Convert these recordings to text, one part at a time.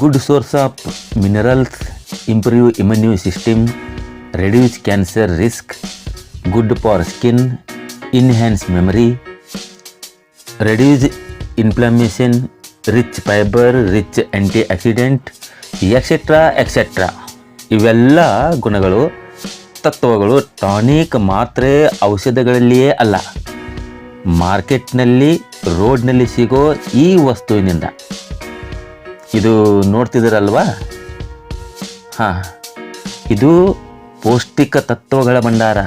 Good source of minerals improve immune system reduce cancer risk good for skin enhance memory reduce inflammation rich fibre rich antioxidant etcetera etcetera ಇವೆಲ್ಲ ಗುಣಗಳು, ತತ್ವಗಳು tonic ಮಾತ್ರೆ ಔಷಧಗಳಲ್ಲಿಯೇ ಅಲ್ಲ. ಮಾರ್ಕೆಟ್ನಲ್ಲಿ, ರೋಡ್ನಲ್ಲಿ ಸಿಗೋ ಈ ವಸ್ತುವಿನಿಂದ. ಇದು ನೋಡ್ತಿದ್ದೀರಲ್ವಾ? ಹಾಂ. ಇದು ಪೌಷ್ಟಿಕ ತತ್ವಗಳ ಭಂಡಾರ.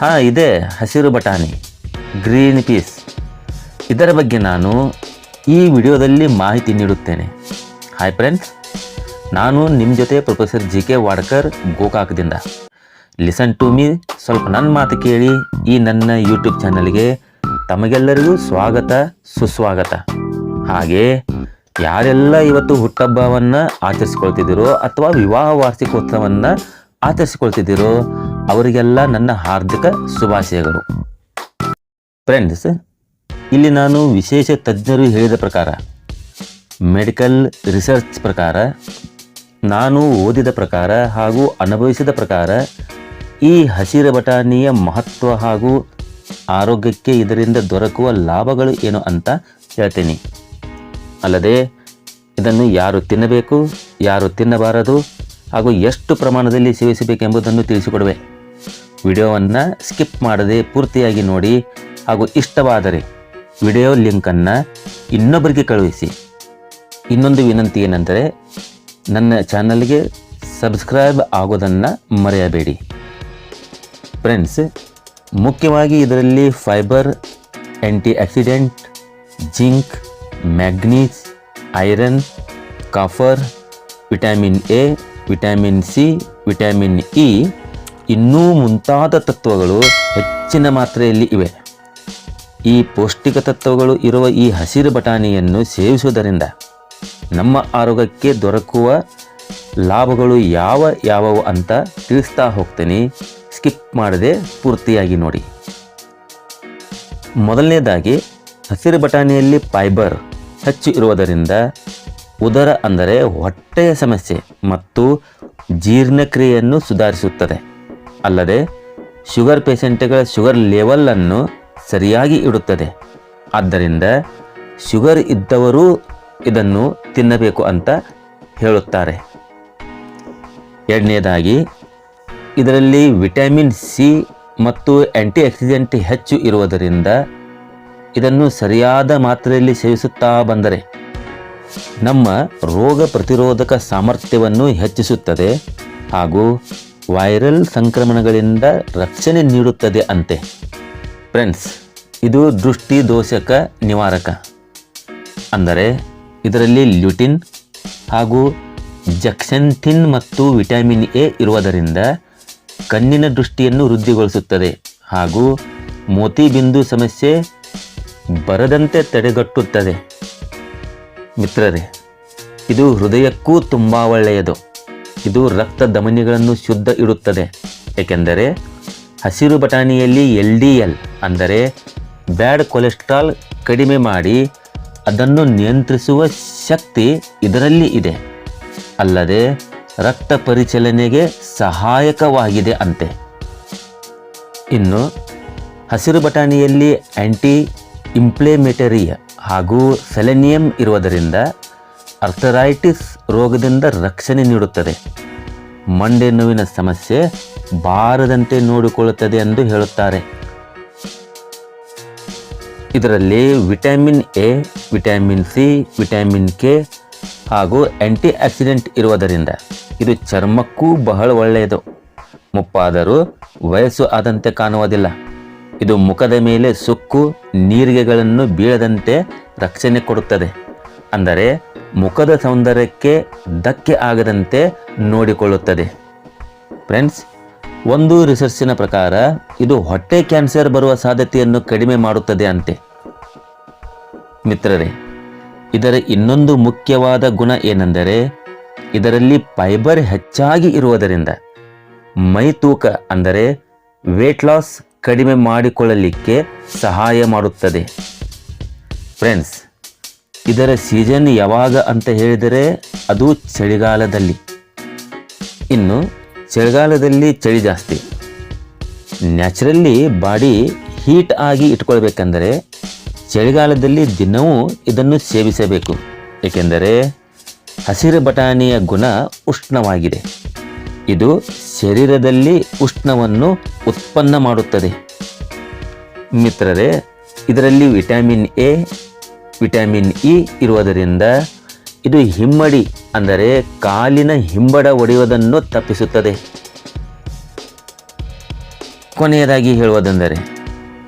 ಹಾಂ, ಇದೆ. ಹಸಿರು ಬಟಾಣಿ. Green peas. ಇದರ ಬಗ್ಗೆ ನಾನು ಈ ವಿಡಿಯೋದಲ್ಲಿ ಮಾಹಿತಿ ನೀಡುತ್ತೇನೆ. ಹಾಯ್ ಫ್ರೆಂಡ್ಸ್ ನಾನು ನಿಮ್ಮ ಜೊತೆ ಪ್ರೊಫೆಸರ್ ಜಿ ಕೆ ವಾಡ್ಕರ್ ಗೋಕಾಕದಿಂದ. ಲಿಸನ್ ಟು ಮೀ ಸ್ವಲ್ಪ ನನ್ನ ಮಾತು ಕೇಳಿ ಈ ನನ್ನ ಯೂಟ್ಯೂಬ್ ಚಾನಲ್ಗೆ ತಮಗೆಲ್ಲರಿಗೂ ಸ್ವಾಗತ, ಸುಸ್ವಾಗತ. ಹಾಗೆ ಯಾರೆಲ್ಲ ಇವತ್ತು ಹುಟ್ಟಹಬ್ಬವನ್ನು ಆಚರಿಸ್ಕೊಳ್ತಿದ್ದೀರೋ ಅಥವಾ ವಿವಾಹ ವಾರ್ಷಿಕೋತ್ಸವವನ್ನು ಆಚರಿಸ್ಕೊಳ್ತಿದ್ದೀರೋ ಅವರಿಗೆಲ್ಲ ನನ್ನ ಹಾರ್ದಿಕ ಶುಭಾಶಯಗಳು. ಫ್ರೆಂಡ್ಸ್ ಇಲ್ಲಿ ನಾನು ವಿಶೇಷ ತಜ್ಞರು ಹೇಳಿದ ಪ್ರಕಾರ ಮೆಡಿಕಲ್ ರಿಸರ್ಚ್ ಪ್ರಕಾರ, ನಾನು ಓದಿದ ಪ್ರಕಾರ ಹಾಗೂ ಅನುಭವಿಸಿದ ಪ್ರಕಾರ ಈ ಹಸಿರು ಬಟಾಣಿಯ ಮಹತ್ವ ಹಾಗೂ ಆರೋಗ್ಯಕ್ಕೆ ಇದರಿಂದ ದೊರಕುವ ಲಾಭಗಳು ಏನು ಅಂತ ಹೇಳ್ತೀನಿ. ಅಲ್ಲದೆ ಇದನ್ನು ಯಾರು ತಿನ್ನಬೇಕು, ಯಾರು ತಿನ್ನಬಾರದು ಹಾಗೂ ಎಷ್ಟು ಪ್ರಮಾಣದಲ್ಲಿ ಸೇವಿಸಬೇಕೆಂಬುದನ್ನು ತಿಳಿಸಿಕೊಡುವೆ. ವಿಡಿಯೋವನ್ನು ಸ್ಕಿಪ್ ಮಾಡದೆ ಪೂರ್ತಿಯಾಗಿ ನೋಡಿ ಹಾಗೂ ಇಷ್ಟವಾದರೆ ವಿಡಿಯೋ ಲಿಂಕನ್ನು ಇನ್ನೊಬ್ಬರಿಗೆ ಕಳುಹಿಸಿ. ಇನ್ನೊಂದು ವಿನಂತಿ ಏನೆಂದರೆ ನನ್ನ ಚಾನಲ್ಗೆ ಸಬ್ಸ್ಕ್ರೈಬ್ ಆಗೋದನ್ನು ಮರೆಯಬೇಡಿ. ಫ್ರೆಂಡ್ಸ್, ಮುಖ್ಯವಾಗಿ ಇದರಲ್ಲಿ fibre antioxidant, zinc manganese iron copper vitamin A vitamin C vitamin E ಇನ್ನೂ ಮುಂತಾದ ತತ್ವಗಳು ಹೆಚ್ಚಿನ ಮಾತ್ರೆಯಲ್ಲಿ ಇವೆ. ಈ ಪೌಷ್ಟಿಕ ತತ್ವಗಳು ಇರುವ ಈ ಹಸಿರು ಬಟಾಣಿಯನ್ನು ಸೇವಿಸುವುದರಿಂದ ನಮ್ಮ ಆರೋಗ್ಯಕ್ಕೆ ದೊರಕುವ ಲಾಭಗಳು ಯಾವ ಯಾವುವು ಅಂತ ತಿಳಿಸ್ತಾ ಹೋಗ್ತೀನಿ. ಸ್ಕಿಪ್ ಮಾಡದೆ ಪೂರ್ತಿಯಾಗಿ ನೋಡಿ. ಮೊದಲನೇದಾಗಿ ಹಸಿರು ಬಟಾಣಿಯಲ್ಲಿ ಫೈಬರ್ ಹೆಚ್ಚು ಇರುವುದರಿಂದ ಉದರ ಅಂದರೆ ಹೊಟ್ಟೆಯ ಸಮಸ್ಯೆ ಮತ್ತು ಜೀರ್ಣಕ್ರಿಯೆಯನ್ನು ಸುಧಾರಿಸುತ್ತದೆ. ಅಲ್ಲದೆ ಶುಗರ್ ಪೇಷಂಟ್ಗಳ ಶುಗರ್ ಲೆವೆಲನ್ನು ಸರಿಯಾಗಿ ಇಡುತ್ತದೆ. ಆದ್ದರಿಂದ ಶುಗರ್ ಇದ್ದವರು ಇದನ್ನು ತಿನ್ನಬೇಕು ಅಂತ ಹೇಳುತ್ತಾರೆ. ಎರಡನೇದಾಗಿ, ಇದರಲ್ಲಿ ವಿಟಮಿನ್ ಸಿ ಮತ್ತು ಆ್ಯಂಟಿ ಆಕ್ಸಿಡೆಂಟ್ ಹೆಚ್ಚು ಇರುವುದರಿಂದ ಇದನ್ನು ಸರಿಯಾದ ಮಾತ್ರೆಯಲ್ಲಿ ಸೇವಿಸುತ್ತಾ ಬಂದರೆ ನಮ್ಮ ರೋಗ ಪ್ರತಿರೋಧಕ ಸಾಮರ್ಥ್ಯವನ್ನು ಹೆಚ್ಚಿಸುತ್ತದೆ ಹಾಗೂ ವೈರಲ್ ಸಂಕ್ರಮಣಗಳಿಂದ ರಕ್ಷಣೆ ನೀಡುತ್ತದೆ ಅಂತೆ. ಫ್ರೆಂಡ್ಸ್, ಇದು ದೃಷ್ಟಿ ದೋಷಕ ನಿವಾರಕ. ಅಂದರೆ ಇದರಲ್ಲಿ ಲ್ಯೂಟಿನ್ ಹಾಗೂ ಜಕ್ಸೆಂಥಿನ್ ಮತ್ತು ವಿಟಮಿನ್ ಎ ಇರುವುದರಿಂದ ಕಣ್ಣಿನ ದೃಷ್ಟಿಯನ್ನು ವೃದ್ಧಿಗೊಳಿಸುತ್ತದೆ ಹಾಗೂ ಮೋತಿಬಿಂದು ಸಮಸ್ಯೆ ಬರದಂತೆ ತಡೆಗಟ್ಟುತ್ತದೆ. ಮಿತ್ರರೇ, ಇದು ಹೃದಯಕ್ಕೂ ತುಂಬ ಒಳ್ಳೆಯದು. ಇದು ರಕ್ತ ಧಮನಿಗಳನ್ನು ಶುದ್ಧ ಇಡುತ್ತದೆ. ಏಕೆಂದರೆ ಹಸಿರು ಬಟಾಣಿಯಲ್ಲಿ ಎಲ್ ಡಿ ಎಲ್ ಅಂದರೆ ಬ್ಯಾಡ್ ಕೊಲೆಸ್ಟ್ರಾಲ್ ಕಡಿಮೆ ಮಾಡಿ ಅದನ್ನು ನಿಯಂತ್ರಿಸುವ ಶಕ್ತಿ ಇದರಲ್ಲಿ ಇದೆ. ಅಲ್ಲದೆ ರಕ್ತ ಪರಿಚಲನೆಗೆ ಸಹಾಯಕವಾಗಿದೆ ಅಂತೆ. ಇನ್ನು ಹಸಿರು ಬಟಾಣಿಯಲ್ಲಿ ಆ್ಯಂಟಿ ಇಂಪ್ಲೇಮೇಟರಿ ಹಾಗೂ ಸೆಲೆನಿಯಂ ಇರುವುದರಿಂದ ಅರ್ಥರೈಟಿಸ್ ರೋಗದಿಂದ ರಕ್ಷಣೆ ನೀಡುತ್ತದೆ. ಮಂಡೆ ನೋವಿನ ಸಮಸ್ಯೆ ಬಾರದಂತೆ ನೋಡಿಕೊಳ್ಳುತ್ತದೆ ಎಂದು ಹೇಳುತ್ತಾರೆ. ಇದರಲ್ಲಿ vitamin A vitamin C vitamin K ಹಾಗೂ ಆ್ಯಂಟಿ ಆಕ್ಸಿಡೆಂಟ್ ಇರುವುದರಿಂದ ಇದು ಚರ್ಮಕ್ಕೂ ಬಹಳ ಒಳ್ಳೆಯದು. ಮುಪ್ಪಾದರೂ ವಯಸ್ಸು ಆದಂತೆ ಕಾಣುವುದಿಲ್ಲ. ಇದು ಮುಖದ ಮೇಲೆ ಸುಕ್ಕು ನೀರಿಗೆಗಳನ್ನು ಬೀಳದಂತೆ ರಕ್ಷಣೆ ಕೊಡುತ್ತದೆ. ಅಂದರೆ ಮುಖದ ಸೌಂದರ್ಯಕ್ಕೆ ಧಕ್ಕೆ ಆಗದಂತೆ ನೋಡಿಕೊಳ್ಳುತ್ತದೆ. ಫ್ರೆಂಡ್ಸ್ ಒಂದು ರಿಸರ್ಚಿನ ಪ್ರಕಾರ ಇದು ಹೊಟ್ಟೆ ಕ್ಯಾನ್ಸರ್ ಬರುವ ಸಾಧ್ಯತೆಯನ್ನು ಕಡಿಮೆ ಮಾಡುತ್ತದೆ ಅಂತೆ. ಮಿತ್ರರೇ, ಇದರ ಇನ್ನೊಂದು ಮುಖ್ಯವಾದ ಗುಣ ಏನೆಂದರೆ ಇದರಲ್ಲಿ ಫೈಬರ್ ಹೆಚ್ಚಾಗಿ ಇರುವುದರಿಂದ ಮೈ ತೂಕ ಅಂದರೆ ವೇಟ್ ಲಾಸ್ ಕಡಿಮೆ ಮಾಡಿಕೊಳ್ಳಲಿಕ್ಕೆ ಸಹಾಯ ಮಾಡುತ್ತದೆ. ಫ್ರೆಂಡ್ಸ್ ಇದರ ಸೀಸನ್ ಯಾವಾಗ ಅಂತ ಹೇಳಿದರೆ ಅದು ಚಳಿಗಾಲದಲ್ಲಿ. ಇನ್ನು ಚಳಿಗಾಲದಲ್ಲಿ ಚಳಿ ಜಾಸ್ತಿ. ನ್ಯಾಚುರಲಿ ಬಾಡಿ ಹೀಟ್ ಆಗಿ ಇಟ್ಕೊಳ್ಬೇಕೆಂದರೆ ಚಳಿಗಾಲದಲ್ಲಿ ದಿನವೂ ಇದನ್ನು ಸೇವಿಸಬೇಕು. ಏಕೆಂದರೆ ಹಸಿರು ಬಟಾಣಿಯ ಗುಣ ಉಷ್ಣವಾಗಿದೆ. ಇದು ಶರೀರದಲ್ಲಿ ಉಷ್ಣವನ್ನು ಉತ್ಪನ್ನ ಮಾಡುತ್ತದೆ. ಮಿತ್ರರೇ, ಇದರಲ್ಲಿ ವಿಟಮಿನ್ ಎ, ವಿಟಮಿನ್ ಇ ಇರುವುದರಿಂದ ಇದು ಹಿಮ್ಮಡಿ, ಅಂದರೆ ಕಾಲಿನ ಹಿಂಬಡ ಒಡೆಯುವುದನ್ನು ತಪ್ಪಿಸುತ್ತದೆ. ಕೊನೆಯದಾಗಿ ಹೇಳುವುದೆಂದರೆ,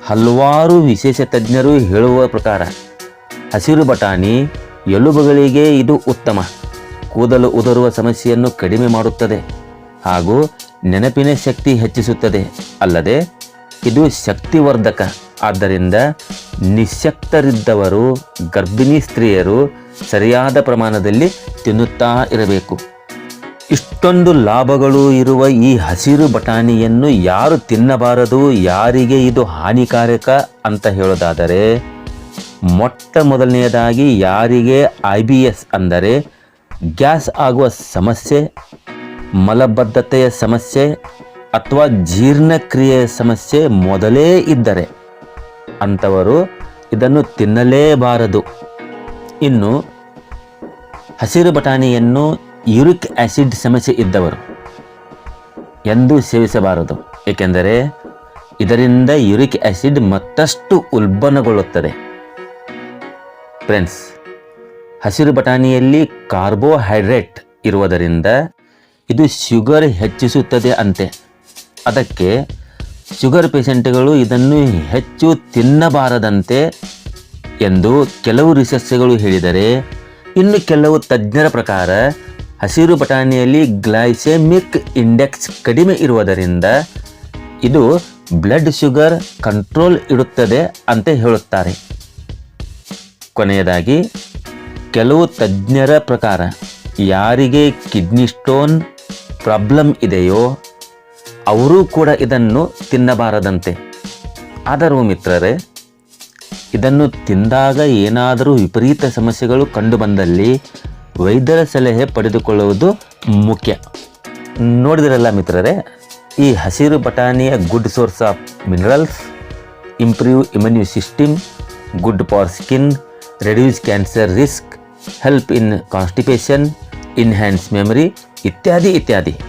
ಹಲವಾರು ವಿಶೇಷ ತಜ್ಞರು ಹೇಳುವ ಪ್ರಕಾರ, ಹಸಿರು ಬಟಾಣಿ ಎಲುಬುಗಳಿಗೆ ಇದು ಉತ್ತಮ. ಕೂದಲು ಉದುರುವ ಸಮಸ್ಯೆಯನ್ನು ಕಡಿಮೆ ಮಾಡುತ್ತದೆ. ಹಾಗೂ ನೆನಪಿನ ಶಕ್ತಿ ಹೆಚ್ಚಿಸುತ್ತದೆ. ಅಲ್ಲದೆ ಇದು ಶಕ್ತಿವರ್ಧಕ. ಆದ್ದರಿಂದ ನಿಶಕ್ತರಿದ್ದವರು ಗರ್ಭಿಣಿ ಸ್ತ್ರೀಯರು ಸರಿಯಾದ ಪ್ರಮಾಣದಲ್ಲಿ ತಿನ್ನುತ್ತಾ ಇರಬೇಕು. ಇಷ್ಟೊಂದು ಲಾಭಗಳು ಇರುವ ಈ ಹಸಿರು ಬಟಾಣಿಯನ್ನು ಯಾರು ತಿನ್ನಬಾರದು, ಯಾರಿಗೆ ಇದು ಹಾನಿಕಾರಕ ಅಂತ ಹೇಳೋದಾದರೆ, ಮೊಟ್ಟ ಮೊದಲನೆಯದಾಗಿ ಯಾರಿಗೆ ಐ ಬಿ ಎಸ್ ಅಂದರೆ ಗ್ಯಾಸ್ ಆಗುವ ಸಮಸ್ಯೆ ಮಲಬದ್ಧತೆಯ ಸಮಸ್ಯೆ ಅಥವಾ ಜೀರ್ಣಕ್ರಿಯೆಯ ಸಮಸ್ಯೆ ಮೊದಲೇ ಇದ್ದರೆ ಅಂಥವರು ಇದನ್ನು ತಿನ್ನಲೇಬಾರದು. ಇನ್ನು ಹಸಿರು ಬಟಾಣಿಯನ್ನು ಯುರಿಕ್ ಆಸಿಡ್ ಸಮಸ್ಯೆ ಇದ್ದವರು ಎಂದು ಸೇವಿಸಬಾರದು. ಏಕೆಂದರೆ ಇದರಿಂದ ಯೂರಿಕ್ ಆಸಿಡ್ ಮತ್ತಷ್ಟು ಉಲ್ಬಣಗೊಳ್ಳುತ್ತದೆ. ಫ್ರೆಂಡ್ಸ್, ಹಸಿರು ಬಟಾಣಿಯಲ್ಲಿ ಕಾರ್ಬೋಹೈಡ್ರೇಟ್ ಇರುವುದರಿಂದ ಇದು ಶುಗರ್ ಹೆಚ್ಚಿಸುತ್ತದೆ ಅಂತೆ. ಅದಕ್ಕೆ ಶುಗರ್ ಪೇಷಂಟ್ಗಳು ಇದನ್ನು ಹೆಚ್ಚು ತಿನ್ನಬಾರದಂತೆ ಎಂದು ಕೆಲವು ರಿಸರ್ಚ್ಗಳು ಹೇಳಿದರೆ, ಇನ್ನು ಕೆಲವು ತಜ್ಞರ ಪ್ರಕಾರ ಹಸಿರು ಬಟಾಣಿಯಲ್ಲಿ ಗ್ಲೈಸೆಮಿಕ್ ಇಂಡೆಕ್ಸ್ ಕಡಿಮೆ ಇರುವುದರಿಂದ ಇದು ಬ್ಲಡ್ ಶುಗರ್ ಕಂಟ್ರೋಲ್ ಇಡುತ್ತದೆ ಅಂತ ಹೇಳುತ್ತಾರೆ. ಕೊನೆಯದಾಗಿ, ಕೆಲವು ತಜ್ಞರ ಪ್ರಕಾರ ಯಾರಿಗೆ ಕಿಡ್ನಿ ಸ್ಟೋನ್ ಪ್ರಾಬ್ಲಮ್ ಇದೆಯೋ, ಅವರೂ ಕೂಡ ಇದನ್ನು ತಿನ್ನಬಾರದಂತೆ. ಆದರೂ ಮಿತ್ರರೇ, ಇದನ್ನು ತಿಂದಾಗ ಏನಾದರೂ ವಿಪರೀತ ಸಮಸ್ಯೆಗಳು ಕಂಡುಬಂದಲ್ಲಿ ವೈದ್ಯರ ಸಲಹೆ ಪಡೆದುಕೊಳ್ಳುವುದು ಮುಖ್ಯ. ನೋಡಿದಿರಲ್ಲ ಮಿತ್ರರೇ, ಈ ಹಸಿರು ಬಟಾಣಿಯ good source of minerals improve immune system good for skin reduce cancer risk help in constipation enhance memory ಇತ್ಯಾದಿ ಇತ್ಯಾದಿ.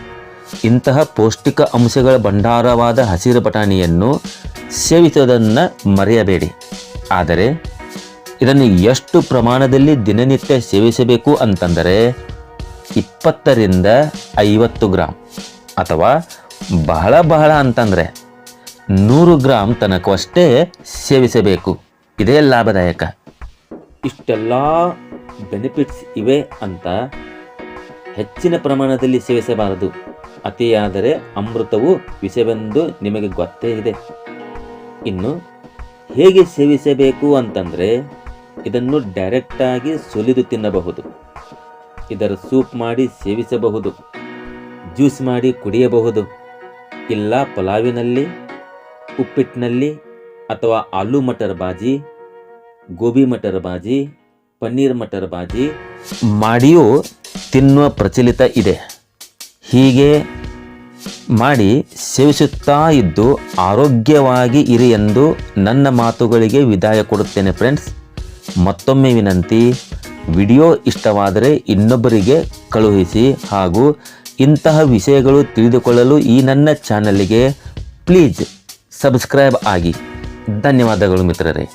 ಇಂತಹ ಪೌಷ್ಟಿಕ ಅಂಶಗಳ ಭಂಡಾರವಾದ ಹಸಿರು ಬಟಾಣಿಯನ್ನು ಸೇವಿಸೋದನ್ನು ಮರೆಯಬೇಡಿ. ಆದರೆ, ಇದನ್ನು ಎಷ್ಟು ಪ್ರಮಾಣದಲ್ಲಿ ದಿನನಿತ್ಯ ಸೇವಿಸಬೇಕು ಅಂತಂದರೆ, ಇಪ್ಪತ್ತರಿಂದ ಐವತ್ತು ಗ್ರಾಮ್ ಅಥವಾ ಬಹಳ ಬಹಳ ಅಂತಂದರೆ, ನೂರು ಗ್ರಾಮ್ ತನಕವಷ್ಟೇ ಸೇವಿಸಬೇಕು. ಇದೇ ಲಾಭದಾಯಕ. ಇಷ್ಟೆಲ್ಲ ಬೆನಿಫಿಟ್ಸ್ ಇವೆ ಅಂತ ಹೆಚ್ಚಿನ ಪ್ರಮಾಣದಲ್ಲಿ ಸೇವಿಸಬಾರದು. ಅತಿಯಾದರೆ ಅಮೃತವು ವಿಷವೆಂದು ನಿಮಗೆ ಗೊತ್ತೇ ಇದೆ. ಇನ್ನು, ಹೇಗೆ ಸೇವಿಸಬೇಕು ಅಂತಂದರೆ, ಇದನ್ನು ಡೈರೆಕ್ಟಾಗಿ ಸುಲಿದು ತಿನ್ನಬಹುದು. ಇದರ ಸೂಪ್ ಮಾಡಿ ಸೇವಿಸಬಹುದು. ಜ್ಯೂಸ್ ಮಾಡಿ ಕುಡಿಯಬಹುದು. ಇಲ್ಲ ಪಲಾವಿನಲ್ಲಿ ಉಪ್ಪಿಟ್ಟಿನಲ್ಲಿ ಅಥವಾ ಆಲೂ ಮಟರ್ ಬಾಜಿ, ಗೋಬಿ ಮಟರ್ ಬಾಜಿ, ಪನ್ನೀರ್ ಮಟರ್ ಬಾಜಿ ಮಾಡಿಯೂ ತಿನ್ನುವ ಪ್ರಚಲಿತ ಇದೆ. ಹೀಗೆ ಮಾಡಿ ಸೇವಿಸುತ್ತಾ ಇದ್ದು ಆರೋಗ್ಯವಾಗಿ ಇರಿ ಎಂದು ನನ್ನ ಮಾತುಗಳಿಗೆ ವಿದಾಯ ಕೊಡುತ್ತೇನೆ ಫ್ರೆಂಡ್ಸ್ ಮತ್ತೊಮ್ಮೆ ವಿನಂತಿ, ವಿಡಿಯೋ ಇಷ್ಟವಾದರೆ ಇನ್ನೊಬ್ಬರಿಗೆ ಕಳುಹಿಸಿ ಹಾಗೂ ಇಂತಹ ವಿಷಯಗಳು ತಿಳಿದುಕೊಳ್ಳಲು ಈ ನನ್ನ ಚಾನಲಿಗೆ ಪ್ಲೀಸ್ ಸಬ್ಸ್ಕ್ರೈಬ್ ಆಗಿ. ಧನ್ಯವಾದಗಳು ಮಿತ್ರರೇ.